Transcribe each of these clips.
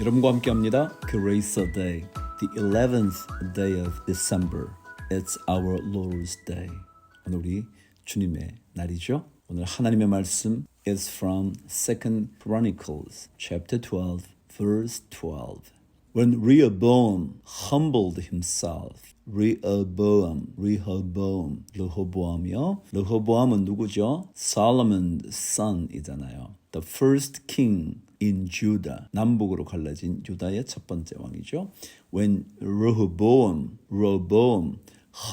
여러분과 함께합니다. Grace a Day, the 11th day of December. It's our Lord's Day. 오늘 우리 주님의 날이죠. 오늘 하나님의 말씀 is from Second Chronicles, chapter 12, verse 12. When Rehoboam humbled himself, Rehoboam, Rehoboam, 르호보암이요. 르호보암은 누구죠? Solomon's son이잖아요. The first king in Judah. 남북으로 갈라진 유다의 첫 번째 왕이죠. When Rehoboam, Rehoboam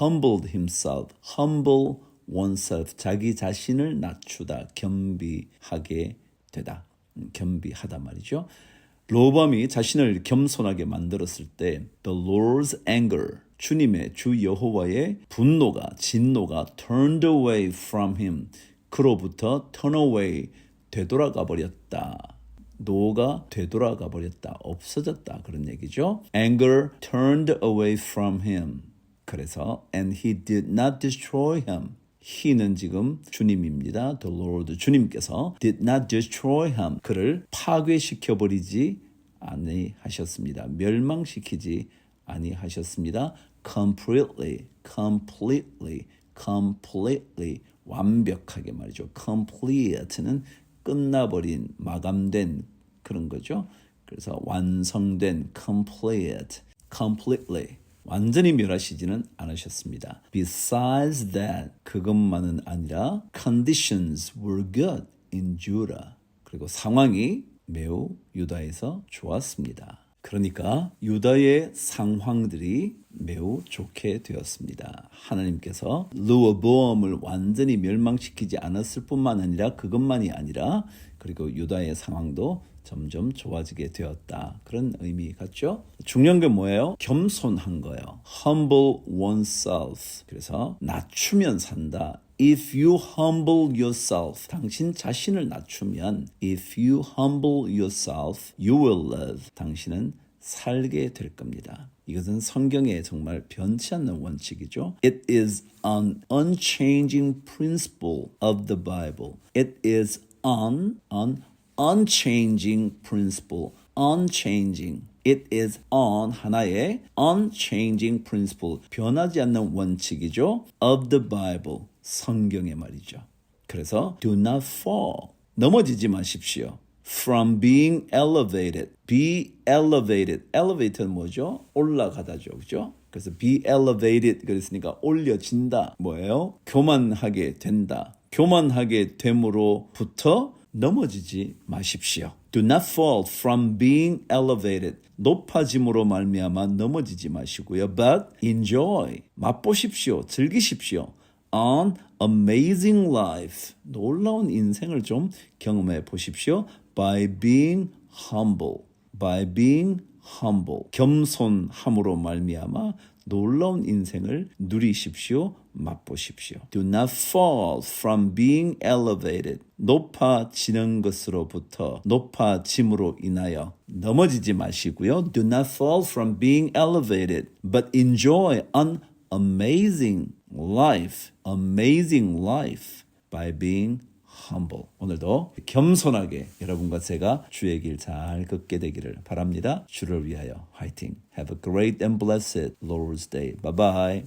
humbled himself, humble oneself, 자기 자신을 낮추다, 겸비하게 되다. 음, 겸비하다 말이죠. 로밤이 자신을 겸손하게 만들었을 때 the Lord's anger 주님의 주 여호와의 분노가 진노가 turned away from him 그로부터 turn away 되돌아가 버렸다. 노가 되돌아가 버렸다. 없어졌다. 그런 얘기죠. anger turned away from him. 그래서 and he did not destroy him. he는 지금 주님입니다. The Lord 주님께서 did not destroy him. 그를 파괴시켜 버리지 아니하셨습니다. 멸망시키지 아니하셨습니다. completely, completely, completely 완벽하게 말이죠. complete는 끝나버린 마감된 그런 거죠. 그래서 완성된 complete, completely 완전히 멸하시지는 않으셨습니다. Besides that, 그것만은 아니라 conditions were good in Judah. 그리고 상황이 매우 유다에서 좋았습니다. 그러니까 유다의 상황들이 매우 좋게 되었습니다. 하나님께서 르호보암을 완전히 멸망시키지 않았을 뿐만 아니라 그것만이 아니라 그리고 유다의 상황도 점점 좋아지게 되었다. 그런 의미 같죠? 중요한 게 뭐예요? 겸손한 거예요. humble oneself. 그래서 낮추면 산다. If you humble yourself, 당신 자신을 낮추면, if you humble yourself, you will live. 당신은 살게 될 겁니다. 이것은 성경의 정말 변치 않는 원칙이죠. It is an unchanging principle of the Bible. It is an, an unchanging principle. unchanging. It is on 하나의 unchanging principle. 변하지 않는 원칙이죠. of the Bible. 성경의 말이죠. 그래서 do not fall. 넘어지지 마십시오. From being elevated. Be elevated. Elevate는 뭐죠? 올라가다죠. 그죠? 그래서 be elevated 그랬으니까 올려진다. 뭐예요? 교만하게 된다. 교만하게 됨으로부터 넘어지지 마십시오. Do not fall from being elevated. 높아짐으로 말미암아 넘어지지 마시고요. But enjoy. 맛보십시오. 즐기십시오. An amazing life. 놀라운 인생을 좀 경험해 보십시오. By being humble. By being humble. 겸손함으로 말미암아 놀라운 인생을 누리십시오. 맛보십시오. Do not fall from being elevated. 높아지는 것으로부터 높아짐으로 인하여 넘어지지 마시고요. Do not fall from being elevated, but enjoy an amazing life. Amazing life by being humble. 오늘도 겸손하게 여러분과 제가 주의 길 잘 걷게 되기를 바랍니다. 주를 위하여 화이팅. Have a great and blessed Lord's Day. Bye bye.